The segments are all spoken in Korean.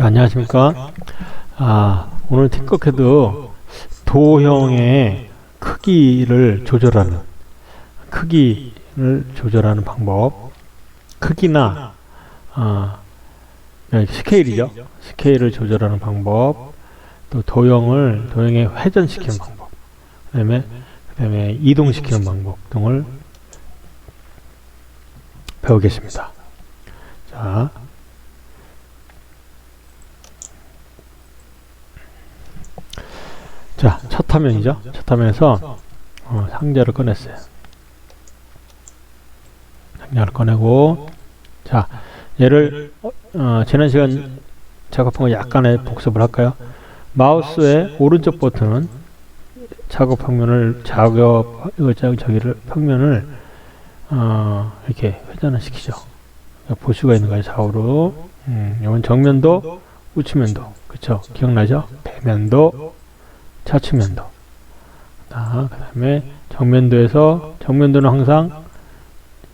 자, 안녕하십니까. 아, 오늘 팅커캐드 도형의 크기를 조절하는, 크기를 조절하는 방법, 크기나, 아, 네, 스케일이죠. 스케일을 조절하는 방법, 또 도형을, 도형에 회전시키는 방법, 그 다음에, 그 다음에 이동시키는 방법 등을 배우겠습니다. 자, 자, 첫 화면이죠. 첫 화면에서 어, 상자를 꺼냈어요. 상자를 꺼내고 자, 얘를 어, 어, 지난 시간 작업한 거 약간의 복습을 할까요? 마우스의 오른쪽 버튼은 작업 평면을 작업 저기를 평면을 어, 이렇게 회전을 시키죠. 볼 수가 있는 거예요. 좌우로. 음, 이건 정면도 우측면도 그쵸 기억나죠? 배면도 차측면도. 자, 그 다음에 정면도에서, 정면도는 항상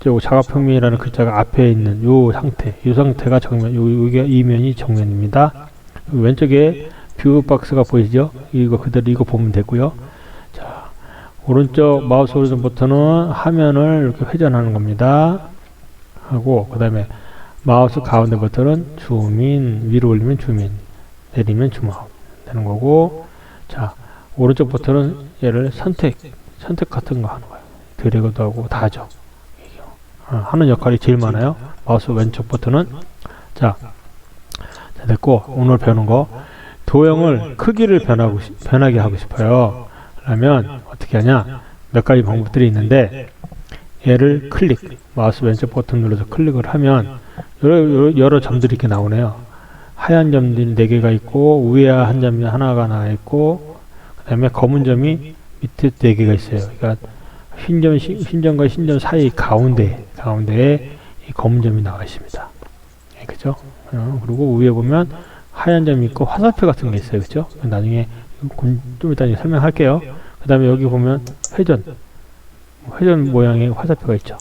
저 작업평면이라는 글자가 앞에 있는 요 상태, 요 상태가 정면, 요, 요게 이면이 정면입니다. 왼쪽에 뷰 박스가 보이죠? 이거 그대로 이거 보면 되고요. 자, 오른쪽 마우스 오른쪽 버튼은 화면을 이렇게 회전하는 겁니다. 하고, 그 다음에 마우스 가운데 버튼은 줌인, 위로 올리면 줌인, 내리면 줌아웃 되는 거고, 자, 오른쪽 버튼은 얘를 선택, 선택 같은 거 하는 거예요. 드래그도 하고 다 하죠. 하는 역할이 제일 많아요. 마우스 왼쪽 버튼은 자, 자 됐고 오늘 배우는 거 도형을 크기를 변하고 싶- 변하게 하고 싶어요. 그러면 어떻게 하냐? 몇 가지 방법들이 있는데 얘를 클릭, 마우스 왼쪽 버튼 눌러서 클릭을 하면 여러, 여러, 여러 점들이 이렇게 나오네요. 하얀 점들이 4개가 있고 위에 한 점이 하나가 나와 있고 그 다음에 검은 점이 밑에 4개가 있어요. 그러니까 흰점, 흰- 흰점과 흰점 사이 가운데 가운데에 이 검은 점이 나와 있습니다. 예, 그죠? 어, 그리고 위에 보면 하얀 점이 있고 화살표 같은 게 있어요. 그죠? 나중에 좀- 좀 이따 설명할게요. 그 다음에 여기 보면 회전 회전 모양의 화살표가 있죠.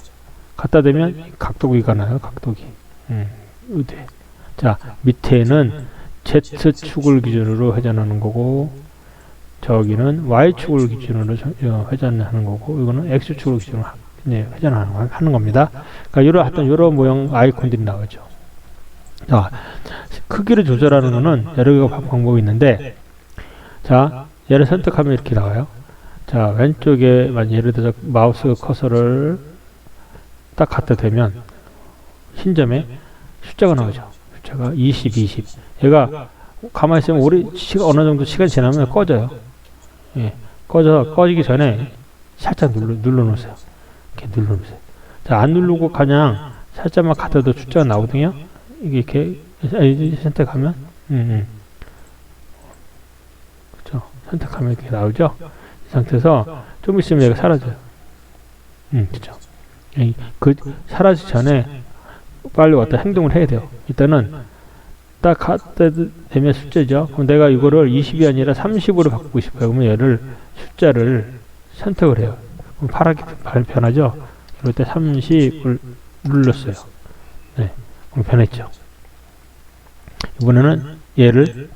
갖다 대면 각도기가 나요. 각도기. 음. 자, 밑에는 Z축을 기준으로 회전하는 거고, 저기는 Y축을 기준으로 저- 어, 회전하는 거고, 이거는 X축을 기준으로 하- 네, 회전하는 거, 하는 겁니다. 그러니까 이런 하여튼 이런 모양 아이콘들이 나오죠. 자, 크기를 조절하는 거는 여러 가지 방법이 있는데, 자, 얘를 선택하면 이렇게 나와요. 자, 왼쪽에 만 예를 들어 마우스 커서를 딱 갖다 대면 흰 점에 숫자가 나오죠. 숫자가 20, 20. 얘가 가만히 있으면 오래 어느 정도 시간 지나면 꺼져요. 예. 꺼져 꺼지기 전에 살짝 눌러 눌러 놓으세요. 이렇게 눌러 놓으세요. 자, 안 누르고 그냥 살짝만 갖다 도 숫자가 나오거든요. 이게 이렇게 아, 선택하면 음, 음. 그렇죠. 선택하면 이렇게 나오죠. 이 상태에서 좀 있으면 얘가 사라져요. 음, 그렇죠. 이- 그 사라지기 전에 빨리 어떤 행동을 해야 돼요. 일단은 딱 갖다 대면 숫자죠. 그럼 내가 이거를 20이 아니라 30으로 바꾸고 싶어요. 그러면 얘를 숫자를 선택을 해요. 그럼 파랗게 발- 변하죠. 이럴 때 30을 눌렀어요. 네, 그럼 변했죠. 이번에는 얘를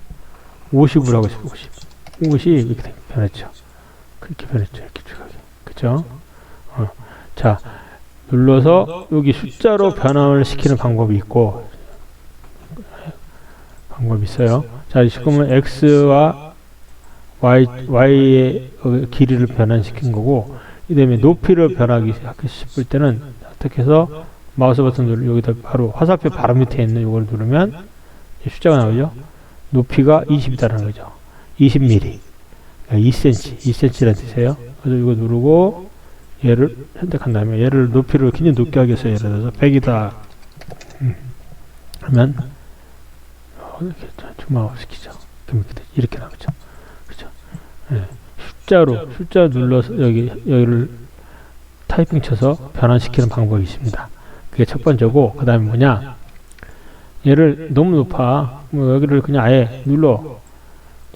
50으로 하고 싶어요. 50. 50 이렇게 돼- 변했죠. 그렇게 변했죠. 이렇게 쭉하게. 그죠? 어. 자, 눌러서 여기 숫자로 변화를 시키는 방법이 있고 방법이 있어요. 자, 지금은 x와 y y의 어, 길이를 변환시킨 거고 이 다음에 높이를 변하기 싶을 때는 어떻게 해서 마우스 버튼 누르 여기다 바로 화살표 바로 밑에 있는 이걸 누르면 이 숫자가 나오죠. 높이가 20이다라는 거죠. 20mm. 2cm, 2cm라는 뜻이에요. 그래서 이거 누르고 얘를 선택한 다음에 얘를 높이를 굉장히 높게 하겠어요. 예를 들어서 100이다. 음. 하면 어, 이렇게 줌아웃 시키죠. 그럼 이렇게, 나오죠. 그렇죠. 예. 숫자로 숫자 눌러서 여기 여기를 타이핑 쳐서 변환시키는 방법이 있습니다. 그게 첫 번째고 그 다음에 뭐냐 얘를 너무 높아 뭐 여기를 그냥 아예 눌러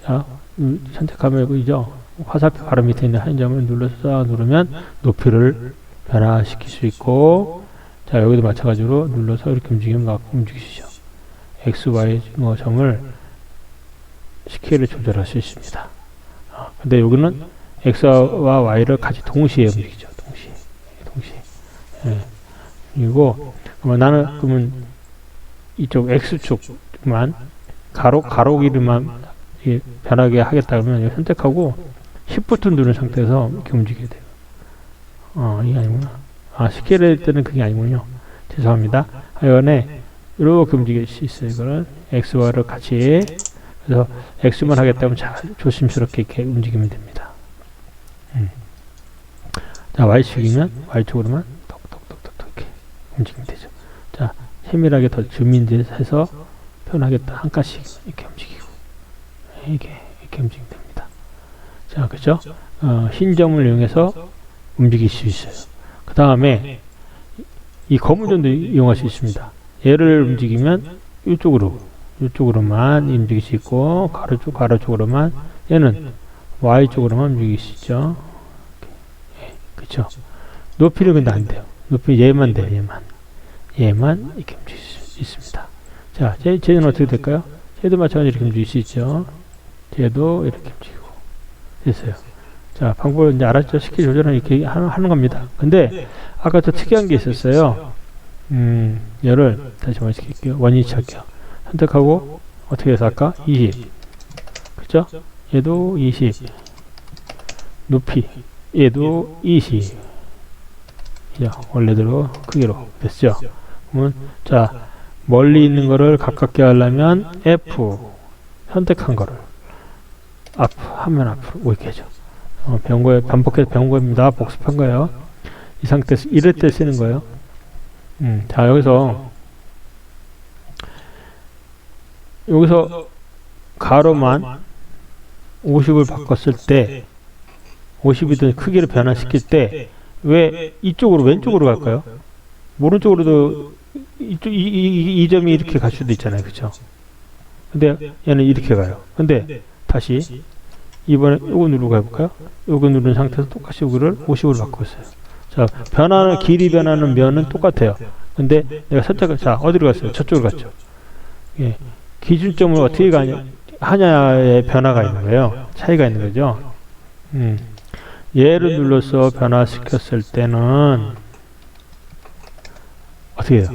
자 음, 선택하면 여기죠 화살표 바로 밑에 있는 한 점을 눌러서 누르면 높이를 변화시킬 수 있고 자 여기도 마찬가지로 눌러서 이렇게 움직이면 막 움직이시죠 x, y 뭐 점을 스케일을 조절할 수 있습니다. 아, 근데 여기는 x와 y를 같이 동시에 움직이죠. 동시에, 동시에. 예. 그리고 그러면 나는 그러면 이쪽 x축만 가로 가로길만 이렇게 변하게 하겠다 그러면 선택하고 Shift 누른 상태에서 이렇게 움직여야 돼요. 어, 이게 아니구나. 아, 스케일 할 때는 그게 아니군요. 죄송합니다. 하여간에 이렇게 움직일 수 있어요. 이거는 xy를 같이 그래서 x만 하겠다면 잘 조심스럽게 이렇게 움직이면 됩니다. 음. 자, y축이면 y축으로만 톡톡톡톡 이렇게 움직이면 되죠. 자, 세밀하게 더 줌인해서 표현하겠다. 한 칸씩 이렇게 움직이고 이게 이렇게 움직이면 됩니다. 자, 그죠? 어, 흰 점을 이용해서 움직일 수 있어요. 그 다음에 이 검은 점도 이용할 수 있습니다. 얘를 움직이면 이쪽으로 이쪽으로만 움직일 수 있고 가로쪽 가로쪽으로만 얘는 y 쪽으로만 움직일 수 있죠. 예, 그렇죠. 높이는 근데 안 돼요. 높이 얘만 돼요. 얘만 얘만 이렇게 움직일 수 있습니다. 자, 쟤, 쟤는 어떻게 될까요? 쟤도 마찬가지로 이렇게 움직일 수 있죠. 쟤도 이렇게 움직이고 됐어요. 자, 방법을 이제 알았죠? 스킬 조절은 이렇게 하는 겁니다. 근데 아까 또 특이한 게 있었어요. 음, 얘를 다시 말씀드릴게요. 원위치 할게요. 선택하고 어떻게 해서 아까 20. 그죠? 얘도 20. 높이. 얘도 20. 자, 원래대로 크기로 됐죠? 그러면 자, 멀리 있는 거를 가깝게 하려면 F 선택한 거를 앞 화면 앞으로 이렇게 해줘. 어, 배운 거에 반복해서 배운 겁니다. 복습한 거예요. 이 상태에서 이럴 때 쓰는 거예요. 음, 자 여기서 여기서 가로만 50을 바꿨을 때 50이든 크기를 변화시킬 때 왜 이쪽으로 왼쪽으로 갈까요? 오른쪽으로도 이쪽 이, 이, 이 점이 이렇게 갈 수도 있잖아요, 그렇죠? 근데 얘는 이렇게 가요. 근데 다시 이번에 요거 누르고 해볼까요? 요거 누른 상태에서 똑같이 여기를 50으로 바꿨어요. 자, 변하는 길이 변하는 면은 똑같아요. 근데 내가 선택을 자 어디로 갔어요? 저쪽으로 갔죠. 예, 기준점을 어떻게 가냐 하냐의 변화가 있는 거예요. 차이가 있는 거죠. 음. 얘를 눌러서 변화시켰을 때는 어떻게 해요?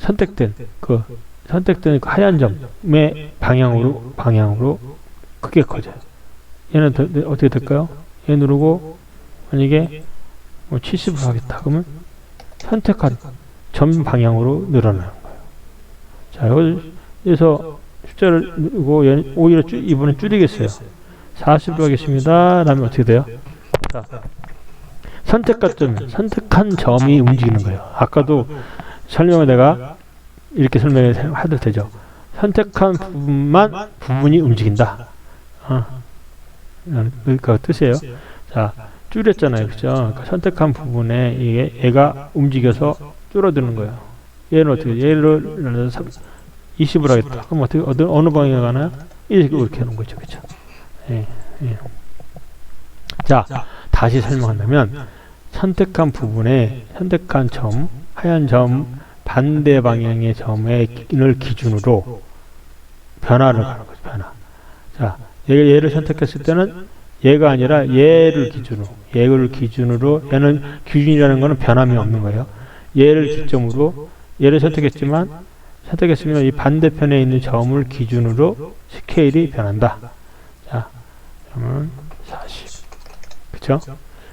선택된 그 선택된 그 하얀 점의 방향으로 방향으로 크게 커져요. 얘는 더, 어떻게 될까요? 얘 누르고 만약에 뭐 70을 하겠다 그러면 선택한 점 방향으로 늘어나는 거예요. 자 여기서 숫자를 누르고 오히려 줄, 이번엔 줄이겠어요. 40로 하겠습니다. 다음에 어떻게 돼요? 자, 선택한 점, 선택한 점이 움직이는 거예요. 아까도 설명을 내가 이렇게 설명을 해도 되죠. 선택한 부분만 부분이 움직인다. 어. 그 뜻이에요. 자, 줄였잖아요. 그죠? 그러니까 선택한 부분에 이게 얘가 움직여서 줄어드는 거예요. 얘는 어떻게, 얘를 20을 하겠다. 그럼 어떻게, 어느, 어느 방향에 가나요? 이렇게, 이렇게 하는 거죠. 그죠? 예, 예. 자, 다시 설명한다면, 선택한 부분에 선택한 점, 하얀 점, 반대 방향의 점을 기준으로 변화를 가는 거죠. 변화. 자, 얘, 얘를 선택했을 때는 얘가 아니라 얘를 기준으로 얘를 기준으로 얘는 기준이라는 것은 변함이 없는 거예요. 얘를 기점으로 얘를 선택했지만 선택했으면 이 반대편에 있는 점을 기준으로 스케일이 변한다. 자, 그러면 40. 그쵸?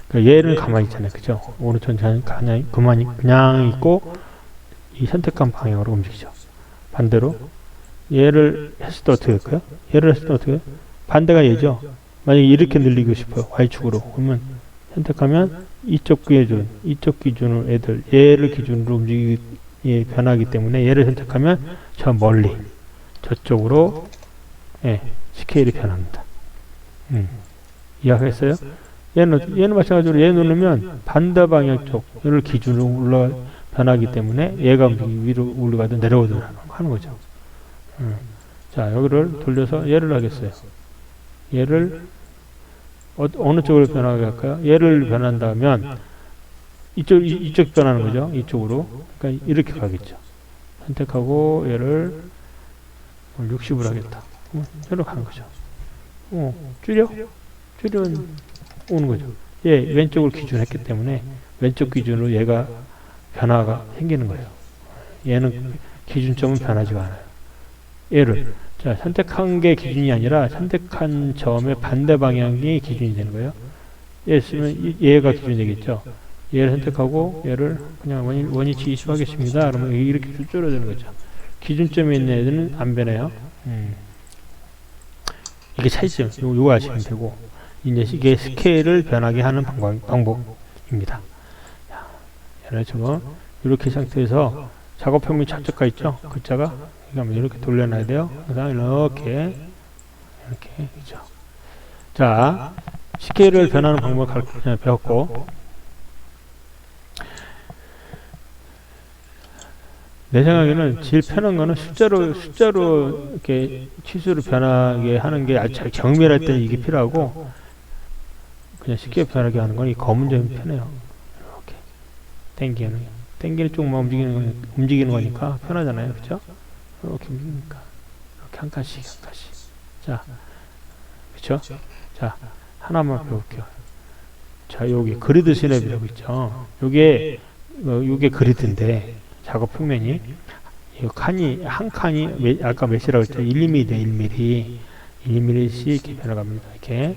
그 얘는 가만히 있잖아요. 그죠? 오른쪽 그냥, 그만, 그냥 있고 이 선택한 방향으로 움직이죠. 반대로 얘를 했을 때 어떻게 될까요? 얘를 했을 때 어떻게 반대가 얘죠. 만약에 이렇게 늘리고 싶어요. Y축으로. 그러면 선택하면 이쪽 기준, 이쪽 기준으로 애들, 얘를 기준으로 움직이 예, 변하기 때문에 얘를 선택하면 저 멀리, 저쪽으로 예, 스케일이 변합니다. 음. 이해하겠어요? 얘는, 얘는 마찬가지로 얘 누르면 반대 방향 쪽, 얘를 기준으로 올라 변하기 때문에 얘가 위로 올라가든 내려오든 하는 거죠. 음. 자, 여기를 돌려서 얘를 하겠어요. 얘를 어, 느 쪽으로 변하게 할까요? 얘를 변한다면 이쪽 이, 이쪽 변하는 거죠. 이쪽으로. 그러니까 이렇게 가겠죠. 선택하고 얘를 60을 하겠다. 어, 이렇게 하는 거죠. 어, 줄여? 줄여 오는 거죠. 얘 왼쪽을 기준했기 때문에 왼쪽 기준으로 얘가 변화가 생기는 거예요. 얘는 기준점은 변하지가 않아요. 얘를 자 선택한 게 기준이 아니라 선택한 점의 반대 방향이 기준이 되는 거예요. 얘 쓰면 이- 얘가 기준이 되겠죠. 얘를 선택하고 얘를 그냥 원위, 원위치 이수하겠습니다. 그러면 이렇게 줄 줄어드는 거죠. 기준점에 있는 애들은 안 변해요. 음. 이게 차이점. 요, 요거 아시면 되고 이제 이게 스케일을 변하게 하는 방법, 방법입니다. 자, 얘를 저거 이렇게 상태에서 작업평면 좌측가 있죠? 글자가 그러니까 이렇게 돌려놔야 돼요. 그래서 이렇게 이렇게 있죠. 자, 스케일을 변하는 방법을 가르쳐 배웠고 내 생각에는 제일 편한 거는 숫자로 숫자로 이렇게 치수를 변하게 하는 게 아주 잘 경밀할 때는 이게 필요하고 그냥 쉽게 변하게 하는 건 이 검은 점이 편해요. 이렇게 당기는 당기는 쪽만 움직이는 거, 움직이는 거니까 편하잖아요, 그렇죠? 이렇게 움직이니까. 이렇게 한 칸씩 한 칸씩. 자, 그렇죠? 자, 하나만 배울게요. 자, 여기 그리드 스냅이라고 있죠. 요게 어, 요게 그리드인데 작업 평면이 이 칸이 한 칸이 몇- 아까 몇이라고 했죠? 1, 2mm 돼, 1mm. 1mm씩 이렇게 변해갑니다. 이렇게.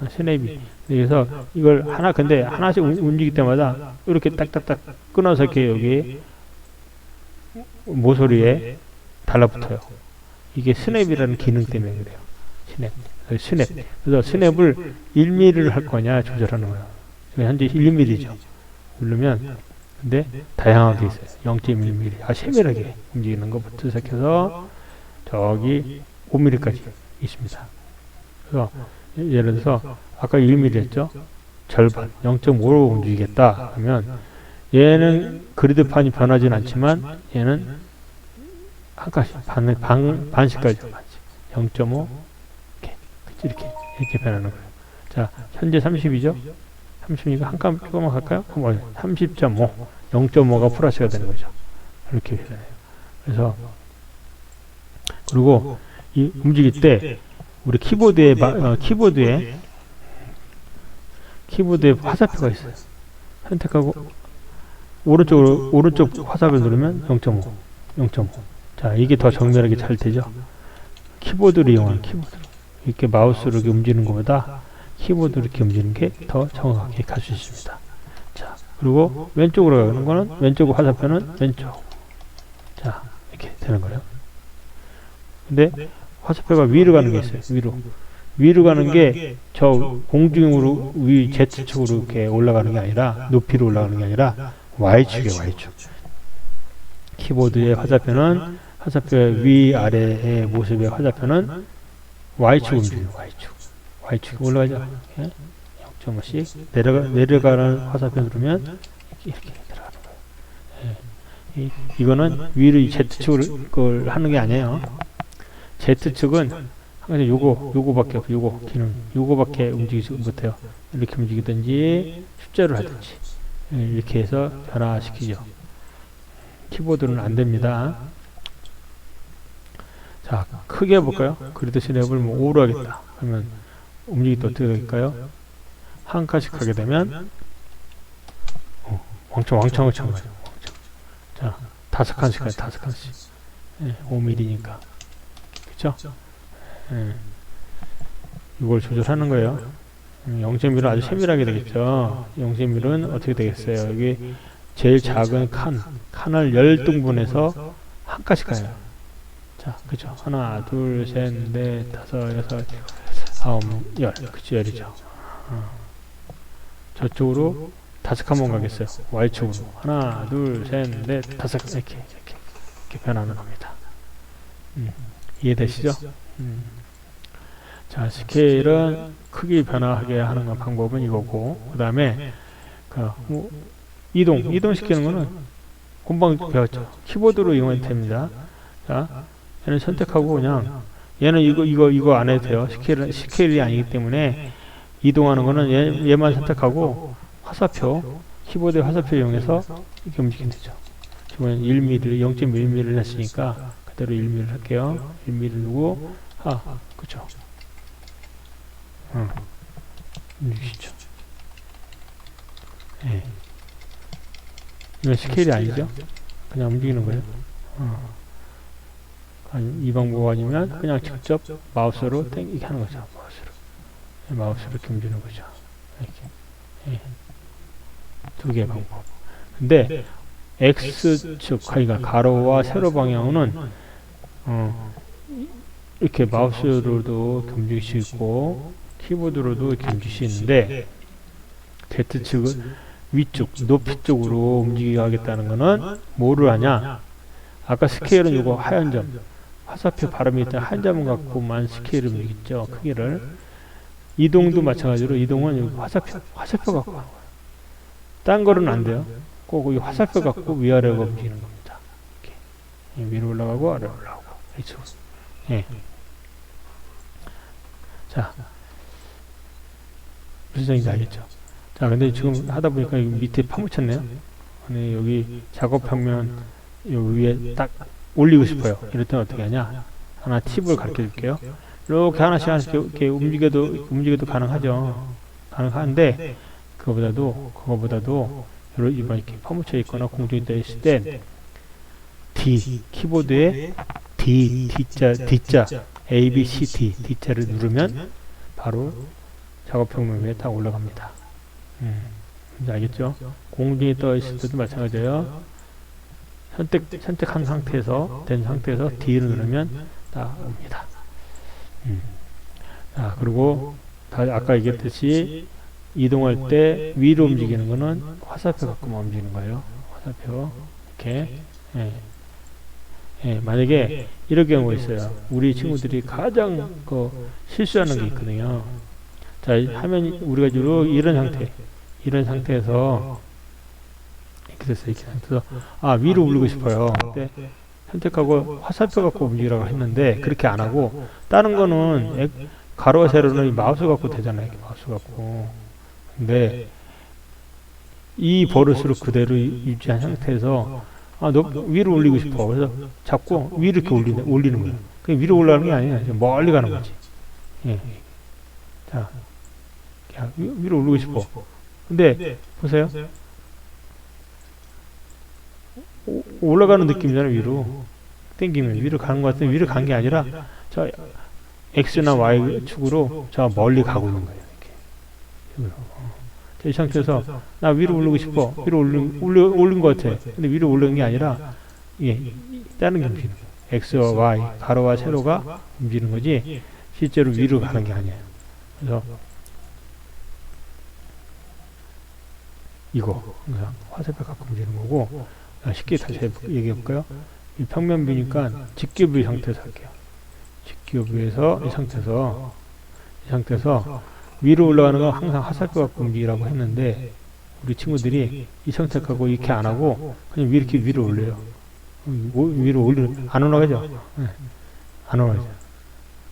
어, 스냅이 그래서 이걸 하나 근데 하나씩 움- 움직일 때마다 이렇게 딱딱딱 끊어서 이렇게 여기 모서리에 달라붙어요. 이게 스냅이라는 기능 때문에 그래요. 스냅. 스냅. 그래서 스냅을 1mm를 할 거냐 조절하는 거예요. 현재 1mm죠. 누르면 근데 다양하게 있어요. 0.1mm. 아 세밀하게 움직이는 것부터 시작해서 저기 5mm까지 있습니다. 그래서 예를 들어서 아까 1mm 했죠? 절반 0.5로 움직이겠다 하면 얘는 그리드판이 변하진 않지만 얘는 한 칸씩 반, 반, 반씩까지 반씩 0.5 이렇게? 이렇게 이렇게 변하는 거예요. 자 현재 30이죠? 30이니까 한 칸 조금만 갈까요? 30.5 0.5가 플러스가 되는 거죠. 이렇게 변해요. 그래서 그리고 이 움직일 때 우리 키보드에 마- 어, 키보드에 키보드에 화살표가 있어요. 선택하고 오른쪽으로 오른쪽 화살을 누르면 0.5, 0.5. 자 이게 더 정밀하게 잘 되죠. 키보드를 이용하는 키보드. 이렇게 마우스로 이렇게 움직이는 것보다 키보드 이렇게 움직이는 게 더 정확하게 갈 수 있습니다. 자 그리고 왼쪽으로 가는 거는 왼쪽 화살표는 왼쪽. 자 이렇게 되는 거예요. 근데 화살표가 위로 가는 게 있어요. 위로. 위로 가는 게 저 공중으로 위 Z축으로 이렇게 올라가는 게 아니라 높이로 올라가는 게 아니라 Y축이에요. Y축. 키보드의 화살표는 화살표의 위 아래의 모습의 화살표는 Y축 움직여요. Y축. Y축 올라가죠. 이렇게 0.5씩 내려가 내려가는 화살표 누르면 이렇게, 들어가는 거예요. 예. 이, 이거는 위로 이 Z축을 걸 하는 게 아니에요. Z축은 근데 요거 요거밖에 없어 요거 기능 요거밖에 움직이지 못해요 이렇게 움직이든지 숫자를 하든지 예, 이렇게 해서 변화시키죠 키보드는 안 됩니다 자 크게 해볼까요? 그래도 스냅을 뭐 5로 하겠다 그러면 움직일 때 어떻게 될까요? 한 칸씩 하게 되면 어, 왕창 왕창 왕창 가요 왕창. 자 다섯 칸씩 가요 다섯 칸씩. 예, 5mm니까. 그쵸? 예. 이걸 조절하는 거예요. 음, 0.1은 아주 세밀하게 되겠죠. 0.1은 어떻게 되겠어요? 여기 제일 작은 칸, 칸을 열 등분해서 한 칸씩 가요. 자, 그죠? 하나, 둘, 셋, 넷, 다섯, 여섯, 아홉, 열. 그치, 열이죠. 어. 저쪽으로 다섯 칸만 가겠어요. Y축으로. 하나, 둘, 셋, 넷, 다섯, 이렇게, 이렇게, 이렇게 변하는 겁니다. 음, 이해되시죠? 음. 자, 스케일은 크기 변화하게 하는 건 방법은 이거고, 그 다음에, 그, 뭐, 이동, 이동시키는 거는 금방 배웠죠. 키보드로 이용해도 됩니다. 자, 얘는 선택하고 그냥, 얘는 이거, 이거, 이거 안 해도 돼요. 스케일, 스케일이 아니기 때문에, 이동하는 거는 얘, 얘만 선택하고, 화살표, 키보드 화살표 이용해서 이렇게 움직이면 되죠. 지금 1mm, 0.1mm를 했으니까, 그대로 1mm 할게요. 1mm 누고 아, 그쵸. 어. 움직이시죠. 예. 이건 스케일이 아니죠? 그냥 움직이는 거예요. 어. 이 방법 아니면 그냥 직접 마우스로 땡기게 하는 거죠. 마우스로. 예, 마우스로 움직이는 거죠. 이렇게. 예. 두 개의 방법. 근데 X축, 그러니까 가로와 세로 방향은 어, 이렇게 마우스로도 움직일 수 있고 키보드로도 움직일 수 있는데 Z축은 위쪽, 높이 쪽으로 움직이게 하겠다는 거는 뭐를 하냐? 아까 스케일은 이거 하얀 점, 화살표 발음이 있던 한 점을 갖고만 스케일을 움직이죠. 크기를. 이동도 마찬가지로 이동은 여기 화살표, 화살표 갖고 하는 거예요. 딴 거는 안 돼요. 꼭이 화살표 갖고 위아래가 움직이는 겁니다. 이렇게. 예, 위로 올라가고 아래로 올라가고. 이쪽. 예. 자. 무슨 얘기인지 알겠죠? 자, 근데 지금 하다 보니까 밑에 파묻혔네요. 네, 여기 작업하면 여기 위에 딱 올리고 싶어요. 이럴 때는 어떻게 하냐? 하나 팁을 가르쳐 줄게요. 이렇게 하나씩 하나씩 이렇게 움직여도, 움직여도 가능하죠. 가능한데, 그거보다도, 그거보다도, 이런 이렇게 파묻혀 있거나 공중에 떠 있을 때, D, 키보드에 D, D자, D자, A, B, C, D, D자를 누르면 바로 작업평면 위에 딱 올라갑니다. 음, 이제 알겠죠? 공중에 떠 있을 때도 마찬가지예요. 선택, 선택한 상태에서, 된 상태에서 D를 누르면 딱 옵니다. 음. 자, 그리고 다 아까 얘기했듯이 이동할 때 위로 움직이는 거는 화살표 갖고만 움직이는 거예요. 화살표. 이렇게. 예. 예, 만약에 이런 경우가 있어요. 우리 친구들이 가장 그 실수하는 게 있거든요. 자, 화면 우리가 주로 이런 상태, 이런 상태에서 이렇게 됐어요. 이렇게 상태에서 아 위로 올리고 싶어요. 근데 선택하고 화살표 갖고 움직이라고 했는데 그렇게 안 하고 다른 거는 엑- 가로와 세로는 이 마우스 갖고 되잖아요. 마우스 갖고. 근데 이 버릇으로 그대로 유- 유지한 상태에서 아, 너 위로 올리고 싶어. 그래서 자꾸 위로 이렇게 올리는, 올리는 거예요. 그게 위로 올라가는 게 아니에요. 이제 멀리 가는 거지. 예. 자, 위로 올리고 싶어. 근데 보세요. 오- 올라가는 느낌이잖아요. 위로 땡기면 위로 가는 것 같은데 위로 간 게 아니라 저 X나 Y 축으로 저 멀리 가고 있는 거예요. 이렇게. 이 상태에서 나 위로 올리고 싶어. 위로 올린 올려 올린 것 같아. 근데 위로 올린 게 아니라 예, 다른 게 움직이는 거예요. X와 Y 가로와 세로가 움직이는 거지 실제로 위로 가는 게 아니에요. 그래서 이거 그냥 화살표 갖고 움직이는 거고 아, 쉽게 다시 얘기해 볼까요? 이 평면뷰니까 직교뷰 상태에서 할게요. 직교뷰에서 이 상태에서 이 상태에서 위로 올라가는 건 항상 화살표 갖고 움직이라고 했는데 우리 친구들이 이 선택하고 이렇게 안 하고 그냥 위 이렇게 위로 올려요. 위로 올려 안 올라가죠? 네. 안 올라가죠.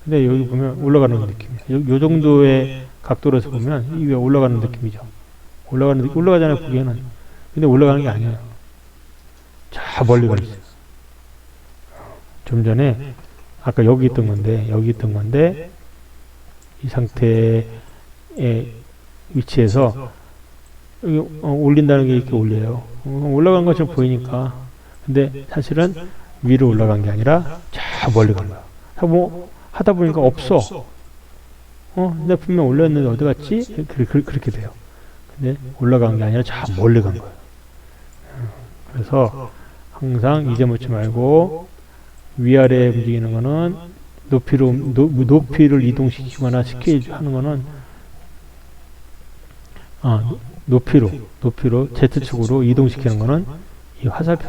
근데 여기 보면 올라가는 느낌이에요. 요, 요 정도의 각도로서 보면 이 위에 올라가는 느낌이죠. 올라가는 올라가잖아요, 보기에는. 근데 올라가는 게 아니에요. 저 멀리 가 있어요. 좀 전에 아까 여기 있던 건데 여기 있던 건데 이 상태의 위치에서 어, 올린다는 게 이렇게 올려요. 어, 올라간 것처럼 보이니까. 근데 사실은 위로 올라간 게 아니라 저 멀리 간 거야. 자, 뭐 하다 보니까 없어. 어, 근데 분명 올렸는데 어디 갔지? 그렇게, 그렇게, 그렇게 돼요. 근데 올라간 게 아니라 저 멀리 간 거예요. 어, 그래서 항상 잊어먹지 말고 위아래 움직이는 거는 높이로 노, 높이를 이동시키거나 스케일 하는 거는 아, 노- 높이로 높이로 Z축으로 이동시키는 거는 이 화살표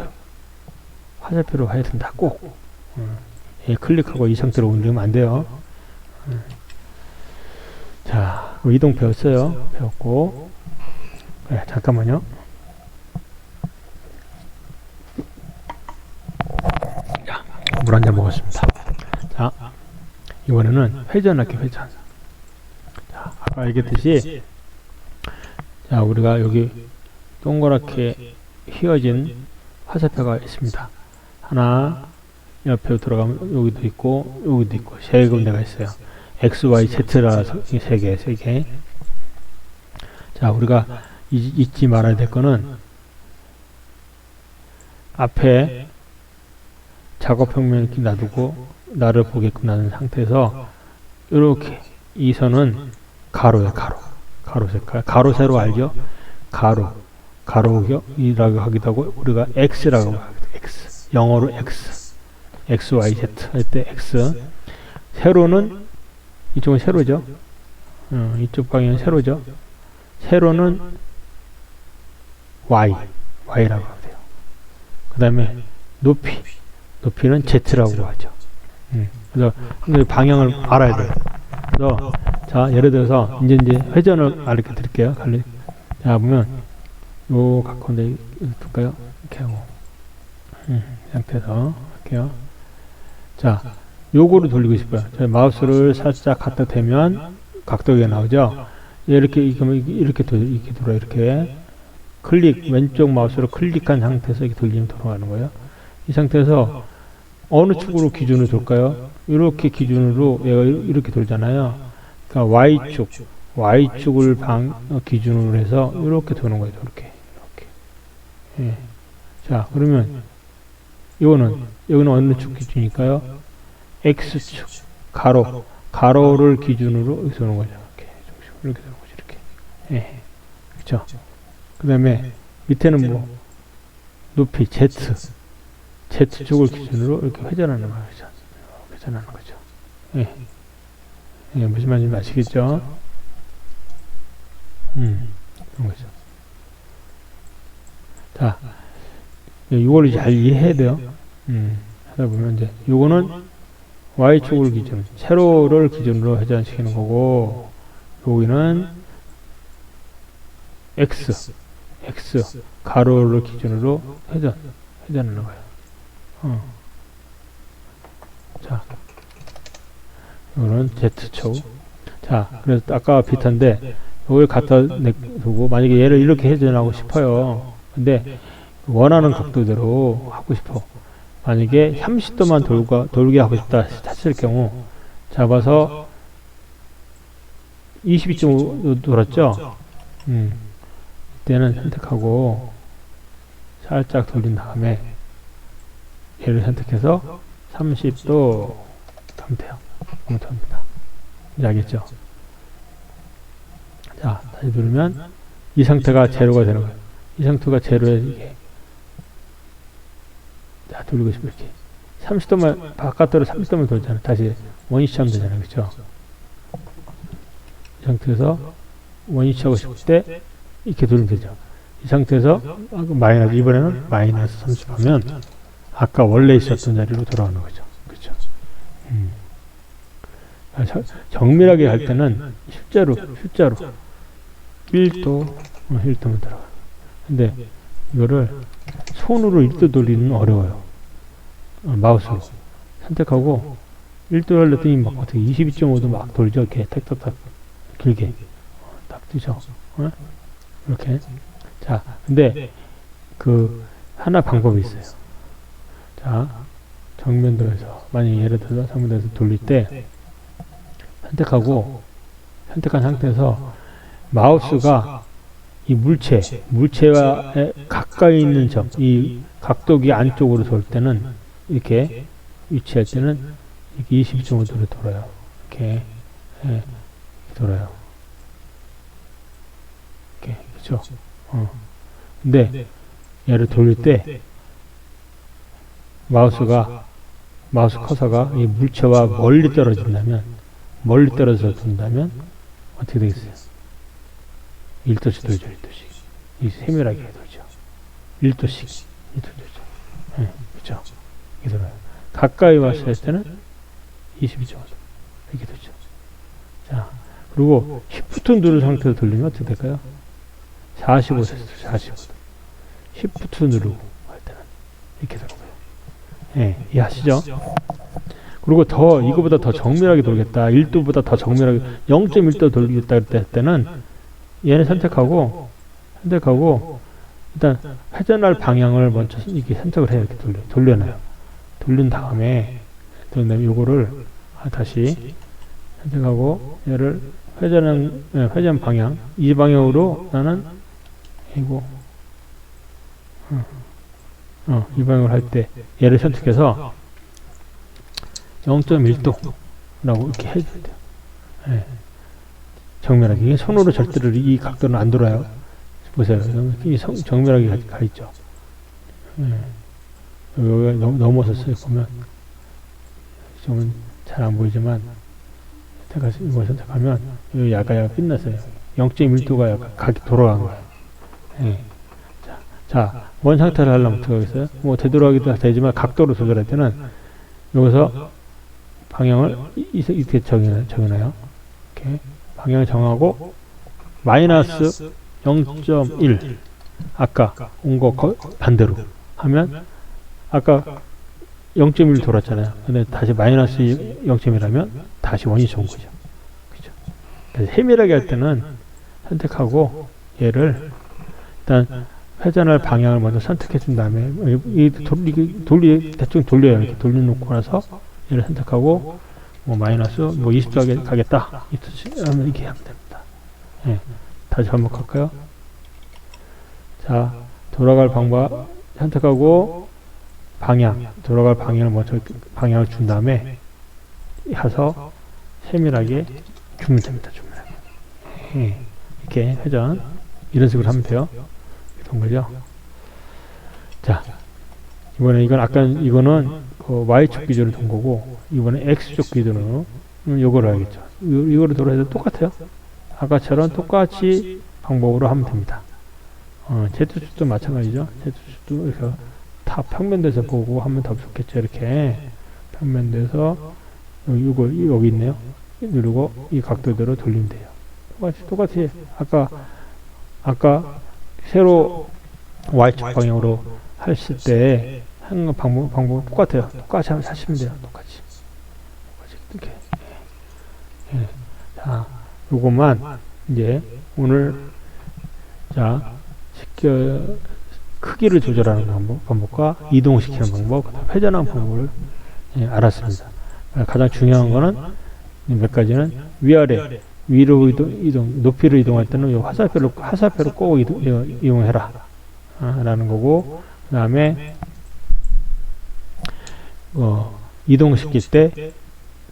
화살표로 해야 된다 꼭 음. 예, 클릭하고 이 상태로 움직이면 안 돼요 음. 자 이동 배웠어요 배웠고 네, 잠깐만요 물 한 잔 먹었습니다. 자, 이번에는 회전 할게 회전. 자, 아까 얘기했듯이, 자, 우리가 여기 동그랗게 휘어진 화살표가 있습니다. 하나, 옆에 들어가면 여기도 있고 여기도 있고 세 군데가 있어요. X, Y, Z라서 세 개, 세 개. 자, 우리가 잊, 잊지 말아야 될 거는 앞에 작업 평면을 이렇게 놔두고 나를 보게끔 놔둔 상태에서 이렇게 이 선은 가로예요, 가로. 가로 색깔. 가로 세로 알죠? 가로. 가로이라고 하기도 하고 우리가 X라고 하기도 X. 영어로 X. X, Y, Z 할 때 X. 세로는 이쪽은 세로죠. 어, 이쪽 방향은 세로죠. 세로는 Y. Y라고 하면 돼요. 그 다음에 높이. 높이는 Z라고 하죠. 음, 그래서 방향을 알아야 돼요. 그래서 자 예를 들어서 이제 이제 회전을 알려 드릴게요. 갈리. 자 보면 요 가까운데 둘까요? 이렇게 하고 음, 이 상태에서 할게요. 자 요거를 돌리고 싶어요. 저 마우스를 살짝 갖다 대면 각도가 나오죠. 이렇게 이렇게 이렇게 돌 이렇게 돌아 이렇게 클릭 왼쪽 마우스로 클릭한 상태에서 이렇게 돌리면 돌아가는 거예요. 이 상태에서 어느 축으로 기준을 둘까요? 이렇게 기준으로 얘가 이렇게 돌잖아요. 그러니까 Y축, Y축을 방, 어, 기준으로 해서 이렇게 도는 거죠. 이렇게, 이렇게. 예. 자, 그러면 이거는 여기는 어느 축 기준일까요? X축, 가로, 가로를 기준으로 이렇게 도는 거죠. 이렇게, 이렇게 도는 거죠. 이렇게. 예. 그렇죠. 그다음에 밑에는 뭐 높이 Z. Z축을 기준으로 이렇게 회전하는 거죠. 회전하는 거죠. 예. 예, 무슨 말인지 아시겠죠? 음, 그런 거죠. 자, 이걸 잘 이해해야 돼요. 음, 하다 보면 이제, 요거는 Y축을 기준, 세로를 기준으로 회전시키는 거고, 여기는 X, X, 가로를 기준으로 회전, 회전하는 거예요. 어. 자, 이거는 Z축. 자, 그래서 아까 비슷한데, 이걸 갖다 두고, 만약에 얘를 이렇게 회전하고 싶어요. 근데, 원하는 각도대로 하고 싶어. 만약에 30도만 돌고, 돌게 하고 싶다 했을 경우, 잡아서 22.5도 돌았죠? 음. 이때는 선택하고, 살짝 돌린 다음에, 얘를 선택해서 30도 하면 돼요. 됩니다. 이제 알겠죠? 자, 다시 누르면 이 상태가 제로가 되는 거예요. 이 상태가 제로에 이게 자, 돌리고 싶어 이렇게 30도만 바깥으로 30도만 돌잖아요. 다시 원위치 하면 되잖아요. 그렇죠? 이 상태에서 원위치 하고 싶을 때 이렇게 돌리면 되죠. 이 상태에서 마이너스 이번에는 마이너스 30 하면 아까 원래 있었던 자리로 돌아오는 거죠. 그렇죠? 음. 아, 저, 정밀하게 할 때는 실제로 숫자로 1도 어, 1도만 들어가. 근데 이거를 손으로 1도 돌리는 어려워요. 어, 마우스로 선택하고 1도 하려더니 막 어떻게 22.5도 막 돌죠. 이렇게 탁탁탁 길게 어, 딱 뜨죠. 어? 이렇게. 자, 근데 그 하나 방법이 있어요. 자, 정면도에서 만약 예를 들어서 정면도에서 돌릴 때 선택하고 선택한 상태에서 마우스가 이 물체, 물체와 가까이 있는 점, 이 각도기 안쪽으로 돌 때는 이렇게 위치할 때는 이렇게 22.5도로 돌아요. 이렇게 예, 돌아요. 이렇게 그렇죠. 어. 근데 얘를 돌릴 때 마우스가 마우스 커서가 이 물체와 멀리 떨어진다면 멀리 떨어져서 돈다면 어떻게 되겠어요? 1도씩 돌죠, 1도씩. 이 세밀하게 돌죠. 1도씩, 1도 돌죠. 네, 그죠? 이렇게 돌아요. 가까이 왔을 때는 22.5도. 이렇게 돌죠. 자, 그리고 시프트 누른 상태로 돌리면 어떻게 될까요? 45도, 45도. 시프트 누르고 할 때는 이렇게 되는 거예요. 예, 이해하시죠? 그리고 더 이거보다 더 정밀하게 돌겠다. 1도보다 더 정밀하게 0.1도 돌리겠다 할 때는 얘를 선택하고 선택하고 일단 회전할 방향을 먼저 이렇게 선택을 해요. 이렇게 돌려 돌려놔요. 돌린 다음에 돌린 다음에 요거를 다시 선택하고 얘를 회전 예, 회전 방향 이 방향으로 나는 이거 어, 어, 이 방향으로 할때 얘를 선택해서 0.1도라고 이렇게 해줘야 돼요. 예. 정면하게 이게 손으로 절대로 이 각도는 안 돌아요. 보세요. 이 성- 정면하게 가, 가 있죠. 예. 여기 넘- 넘어섰어요. 보면 지금은 잘 안 보이지만 선택해서 이거 선택하면 여기 약간 약간 빛났어요. 0.1도가 약간 각이 돌아간 거예요. 예. 자, 자, 원 상태를 하려면 어떻게 하겠어요? 뭐 되돌아가기도 되지만 각도를 조절할 때는 여기서 방향을 이렇게 정해, 정해놔요. 이렇게 방향을 정하고 마이너스 0.1 아까 온 거 반대로 하면 아까 0.1 돌았잖아요. 근데 다시 마이너스 0.1하면 다시 원이 좋은 거죠. 그죠? 세밀하게 할 때는 선택하고 얘를 일단 회전할 방향을 먼저 선택해 준 다음에 이 돌리 돌리 대충 돌려요. 이렇게 돌려놓고 나서 얘를 선택하고 뭐 마이너스 뭐 20도 하게 가겠다. 이렇게 하면 됩니다. 예. 다시 반복할까요? 자, 돌아갈 방법 선택하고 방향, 돌아갈 방향을 먼저 방향을 준 다음에 해서 세밀하게 주면 됩니다. 주문하게. 예. 이렇게 회전 이런 식으로 하면 돼요. 된 거죠. 자, 이번에 이건 아까 이거는 그 y축 기준으로 둔 거고 이번에 x축 기준으로 음, 요거를. 이- 이거를 돌아해도 똑같아요. 아까처럼 똑같이 방법으로 하면 됩니다. 어, Z축도 마찬가지죠. Z축도 이렇게 다 평면돼서 보고 하면 더 좋겠죠. 이렇게 평면돼서 이거 여기 있네요. 누르고 이 각도대로 돌리면 돼요. 똑같이 똑같이 아까 아까 새로 Y축 방향으로 하실 때 하는 방법 방법 똑같아요. 똑같이 하면 하시면 돼요. 똑같이 똑같이 이렇게 예. 자 요것만 이제 오늘 자 쉽게 크기를 조절하는 방법, 방법과 이동시키는 방법, 회전하는 방법을 예, 알았습니다. 아, 가장 중요한 거는 몇 가지는 위아래, 위로 이동, 이동 높이로 이동할 때는 요 화살표로 화살표로 꼭 이동, 어, 이용해라 아, 라는 거고 그 다음에 어, 이동시킬 때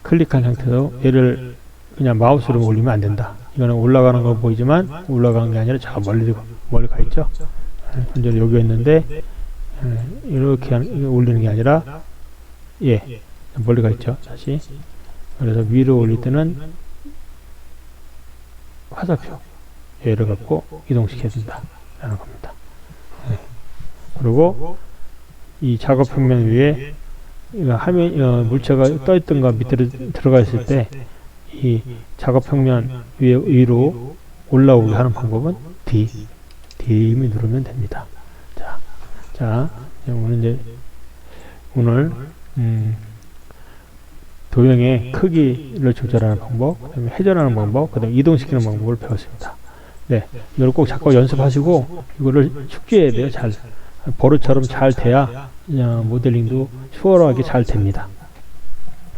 클릭한 상태에서 얘를 그냥 마우스로 올리면 안 된다. 이거는 올라가는 거 보이지만 올라가는 게 아니라 저 멀리 멀리 가 있죠. 예, 현재 여기 있는데 예, 이렇게 올리는 게 아니라 예 멀리 가 있죠. 다시 그래서 위로 올릴 때는 화살표 얘를 갖고 이동시켜야 된다라는 겁니다. 예. 그리고 이 작업 평면 위에 화면 어, 물체가 떠 있던 거 밑으로 들어가 있을 때 이 작업 평면 위에 위로 올라오게 하는 방법은 D D미 누르면 됩니다. 자, 자 오늘 이제 오늘 음, 도형의 크기를 조절하는 방법, 그다음에 회전하는 방법, 그다음에 이동시키는 방법을 배웠습니다. 네, 이걸 꼭 자꾸 연습하시고 이거를 숙지해야 돼요. 잘 버릇처럼 잘 돼야 어, 모델링도 수월하게 잘 됩니다.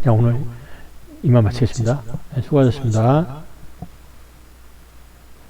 자, 오늘 이만 마치겠습니다. 네, 수고하셨습니다.